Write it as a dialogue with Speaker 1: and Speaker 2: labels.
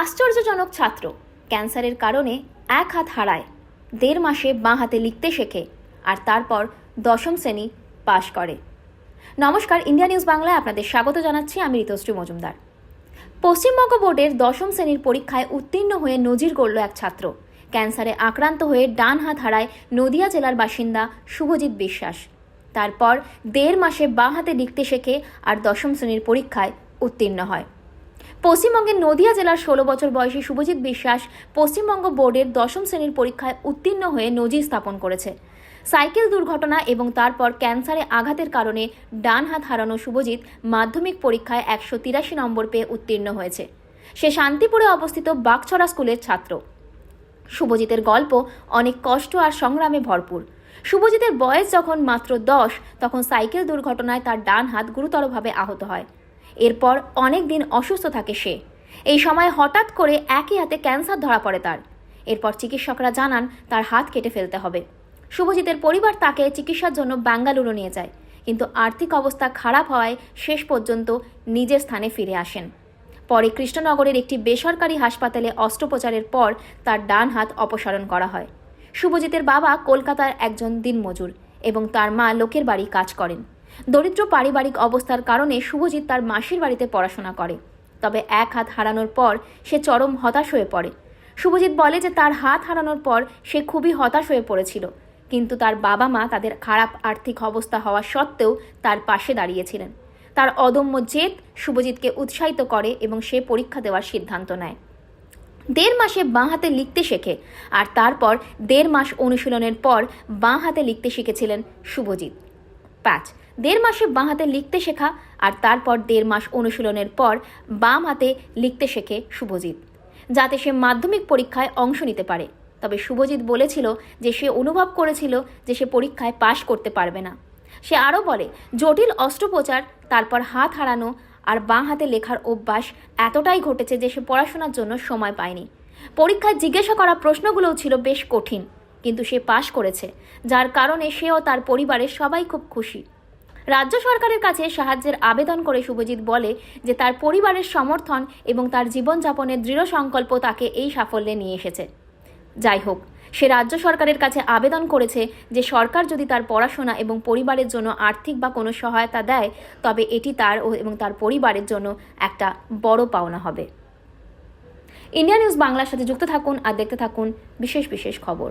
Speaker 1: আশ্চর্যজনক ছাত্র। ক্যান্সারের কারণে এক হাত হারায়, দেড় মাসে বাঁ হাতে লিখতে শেখে, আর তারপর দশম শ্রেণি পাশ করে। নমস্কার, ইন্ডিয়া নিউজ বাংলায় আপনাদের স্বাগত জানাচ্ছি, আমি ঋতুশ্রী মজুমদার। পশ্চিমবঙ্গ বোর্ডের দশম শ্রেণির পরীক্ষায় উত্তীর্ণ হয়ে নজির গড়ল এক ছাত্র। ক্যান্সারে আক্রান্ত হয়ে ডান হাত হারায় নদিয়া জেলার বাসিন্দা শুভজিৎ বিশ্বাস। তারপর দেড় মাসে বাঁ হাতে লিখতে শেখে, আর দশম শ্রেণির পরীক্ষায় উত্তীর্ণ হয়। পশ্চিমবঙ্গের নদিয়া জেলার ষোলো বছর বয়সী শুভজিৎ বিশ্বাস পশ্চিমবঙ্গ বোর্ডের দশম শ্রেণির পরীক্ষায় উত্তীর্ণ হয়ে নজির স্থাপন করেছে। সাইকেল দুর্ঘটনা এবং তারপর ক্যান্সারে আঘাতের কারণে ডান হাত হারানো শুভজিৎ মাধ্যমিক পরীক্ষায় একশো তিরাশি নম্বর পেয়ে উত্তীর্ণ হয়েছে। সে শান্তিপুরে অবস্থিত বাগছড়া স্কুলের ছাত্র। শুভজিতের গল্প অনেক কষ্ট আর সংগ্রামে ভরপুর। শুভজিতের বয়স যখন মাত্র দশ, তখন সাইকেল দুর্ঘটনায় তার ডান হাত গুরুতরভাবে আহত হয়। এরপর অনেক দিন অসুস্থ থাকে সে। এই সময় হঠাৎ করে একই হাতে ক্যান্সার ধরা পড়ে তার। এরপর চিকিৎসকরা জানান, তার হাত কেটে ফেলতে হবে। শুভজিতের পরিবার তাকে চিকিৎসার জন্য বেঙ্গালুরু নিয়ে যায়, কিন্তু আর্থিক অবস্থা খারাপ হওয়ায় শেষ পর্যন্ত নিজের স্থানে ফিরে আসেন। পরে কৃষ্ণনগরের একটি বেসরকারি হাসপাতালে অস্ত্রোপচারের পর তার ডান হাত অপসারণ করা হয়। শুভজিতের বাবা কলকাতার একজন দিনমজুর এবং তার মা লোকের বাড়ি কাজ করেন। দরিদ্র পারিবারিক অবস্থার কারণে শুভজিৎ তার মাসির বাড়িতে পড়াশোনা করে। তবে এক হাত হারানোর পর সে চরম হতাশ হয়ে পড়ে। শুভজিৎ বলে যে তার হাত হারানোর পর সে খুবই হতাশ হয়ে পড়েছিল। কিন্তু তার বাবা মা তাদের খারাপ আর্থিক অবস্থা হওয়া সত্ত্বেও তার পাশে দাঁড়িয়েছিলেন। তার অদম্য জেদ শুভজিৎকে উৎসাহিত করে এবং সে পরীক্ষা দেওয়ার সিদ্ধান্ত নেয়। দেড় মাসে বাঁ হাতে লিখতে শেখে আর তারপর দেড় মাস অনুশীলনের পর বাঁ হাতে লিখতে শিখেছিলেন শুভজিৎ। পাঁচ। দেড় মাসে বাঁ হাতে লিখতে শেখা আর তারপর দেড় মাস অনুশীলনের পর বাম হাতে লিখতে শেখে শুভজিৎ। যাতে সে মাধ্যমিক পরীক্ষায় অংশ নিতে পারে। তবে শুভজিৎ বলেছিল যে সে অনুভব করেছিল যে সে পরীক্ষায় পাশ করতে পারবে না। সে আরও বলে, জটিল অস্ত্রোপচার, তারপর হাত হারানো আর বাঁ হাতে লেখার অভ্যাস এতটাই ঘটেছে যে সে পড়াশোনার জন্য সময় পায়নি। পরীক্ষায় জিজ্ঞাসা করা প্রশ্নগুলোও ছিল বেশ কঠিন। কিন্তু সে পাশ করেছে, যার কারণে সে ও তার পরিবারের সবাই খুব খুশি। রাজ্য সরকারের কাছে সাহায্যের আবেদন করে শুভজিৎ বলে যে তার পরিবারের সমর্থন এবং তার জীবনযাপনের দৃঢ় সংকল্প তাকে এই সাফল্যে নিয়ে এসেছে। যাই হোক, সে রাজ্য সরকারের কাছে আবেদন করেছে যে সরকার যদি তার পড়াশোনা এবং পরিবারের জন্য আর্থিক বা কোনো সহায়তা দেয়, তবে এটি তার ও এবং তার পরিবারের জন্য একটা বড় পাওনা হবে। ইন্ডিয়া নিউজ বাংলার সাথে যুক্ত থাকুন আর দেখতে থাকুন বিশেষ বিশেষ খবর।